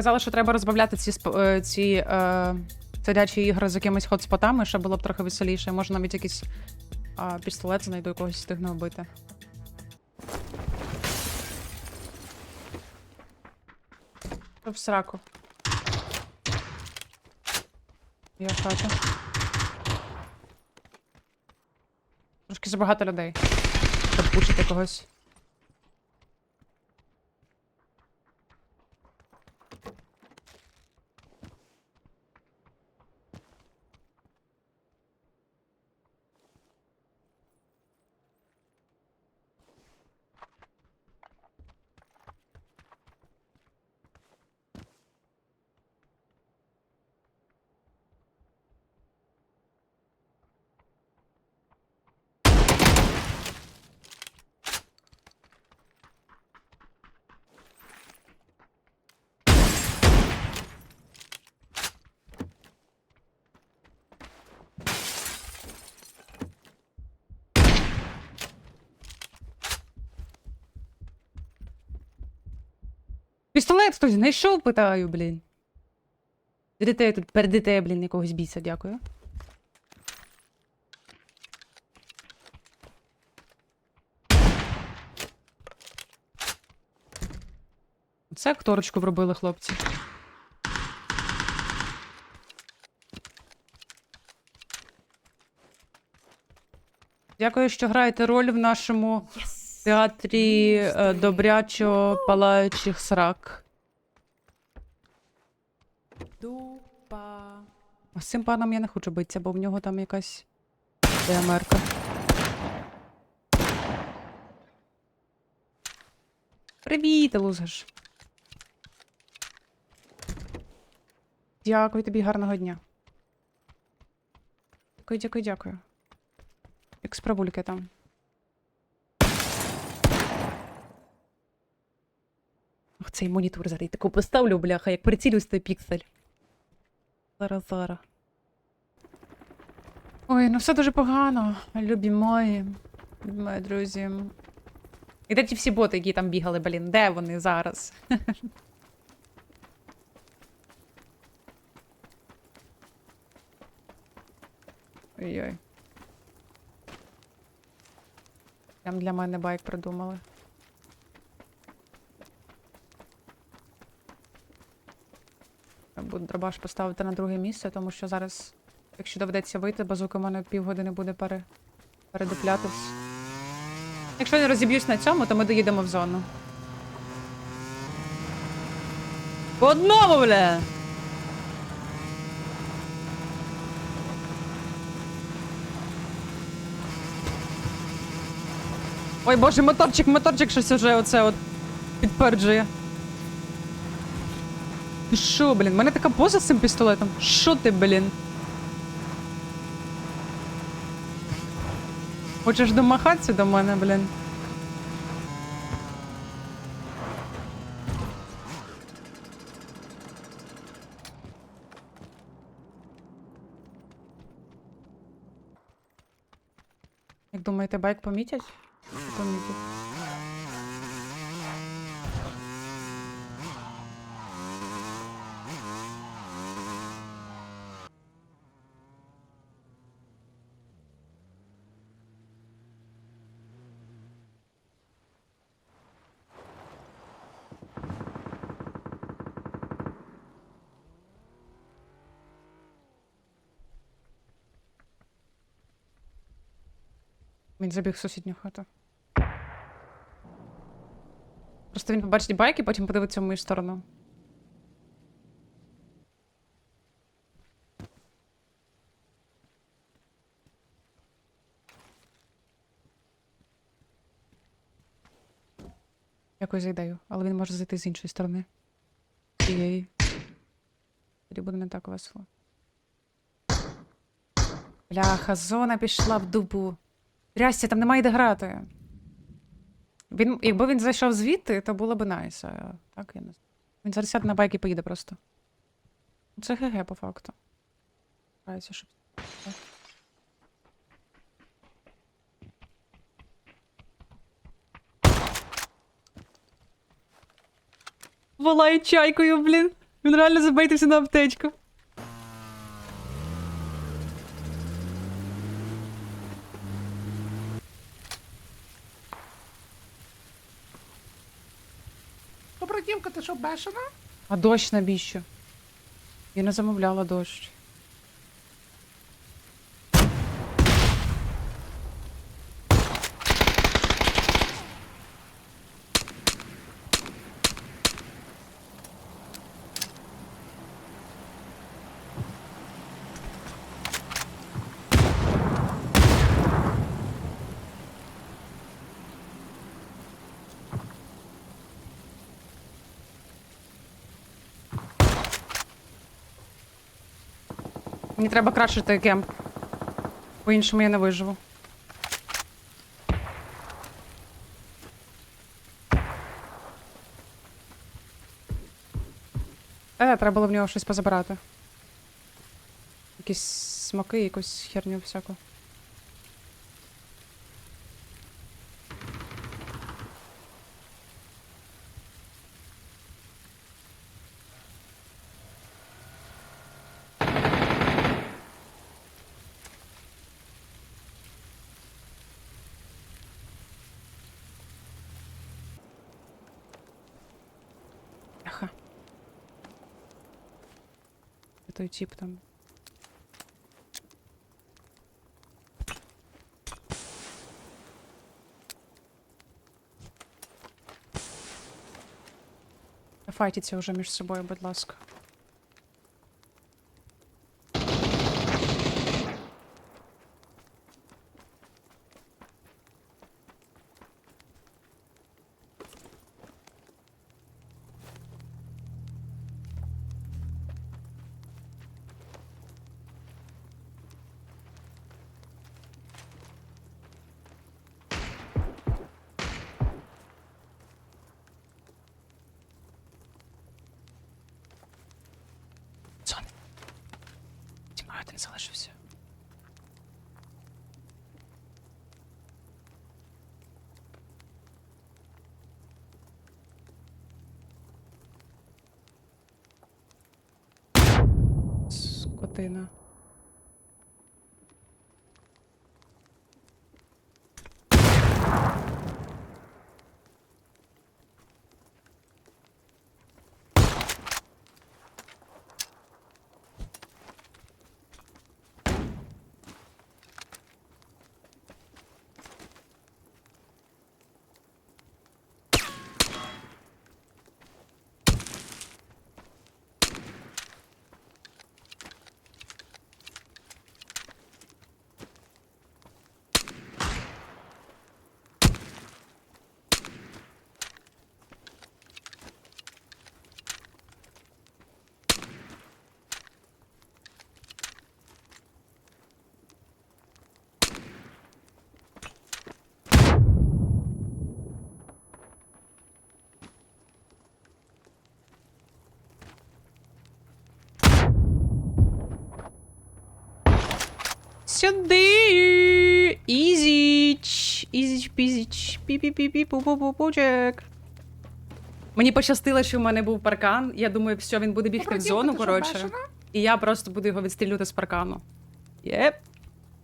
Казали, що треба розбавляти ці е, ці е, сидячі ігри з якимись хотспотами, щоб було б трохи веселіше. Може навіть якийсь а, пістолет знайду якогось встигну вбити. В сраку. Я в хаті. Трошки забагато людей. Щоб пушити когось. Пістолет хтось знайшов, питаю, блін. Дітей тут передите, блін, якогось біса, дякую. Це акторочку вробили хлопці. Дякую, що граєте роль в нашому театрі е, добрячо палаючих срак. Дупа. А з цим паном я не хочу битися, бо в нього там якась ДМРка. Привіт, лузгаш. Дякую тобі, гарного дня. Дякую, дякую, дякую. Як справульки там. Ох, цей монітор зараз я таку поставлю, бляха, як прицілюсь той піксель. Зараз, зараз. Ой, ну все дуже погано, любі мої, любі мої друзі. І де ті всі боти, які там бігали, блін, де вони зараз? Ой-ой. Прям для мене байк придумали. Буду дробаш поставити на друге місце, тому що зараз, якщо доведеться вийти, базука в мене півгодини буде пере... передуплятись. Якщо не розіб'юсь на цьому, то ми доїдемо в зону. По одному, бля! Ой, боже, моторчик, моторчик щось уже оце от підтверджує. Ти що, блін? У мене така поза з цим пістолетом. Що ти, блін? Хочеш домахатися до мене, блін? Як думаєте, байк помітять? Чи Помітять. Він забіг в сусідню хату. Просто він побачить байк і потім подивиться в мою сторону. Якось зайдаю, але він може зайти з іншої сторони. Цієї. Тоді буде не так весело. Бляха, зона пішла в дупу. Трясся, там немає де грати. Він, якби він зайшов звідти, то було б найс. Так я не знаю. Він зараз сяде на байк і поїде просто. Це ГГ по факту. Щоб. Волає чайкою, блін. Він реально забайтився на аптечку. Бешена? А дощ навіщо? Я не замовляла дощ. Мені треба кращити кемп. По-іншому я не виживу. Е, треба було в нього щось позабирати. Якісь смаки, якусь херню всяку. Той тип там. Файтіться вже між собою, будь ласка. Залишився. Скотина. Сюди! Ізіч! Ізіч, пізіч, пі-пі-пі-пі, пу-пу-пу-пучек. Мені пощастило, що в мене був паркан. Я думаю, все, він буде бігти в зону, коротше. І я просто буду його відстрілювати з паркану. Єп.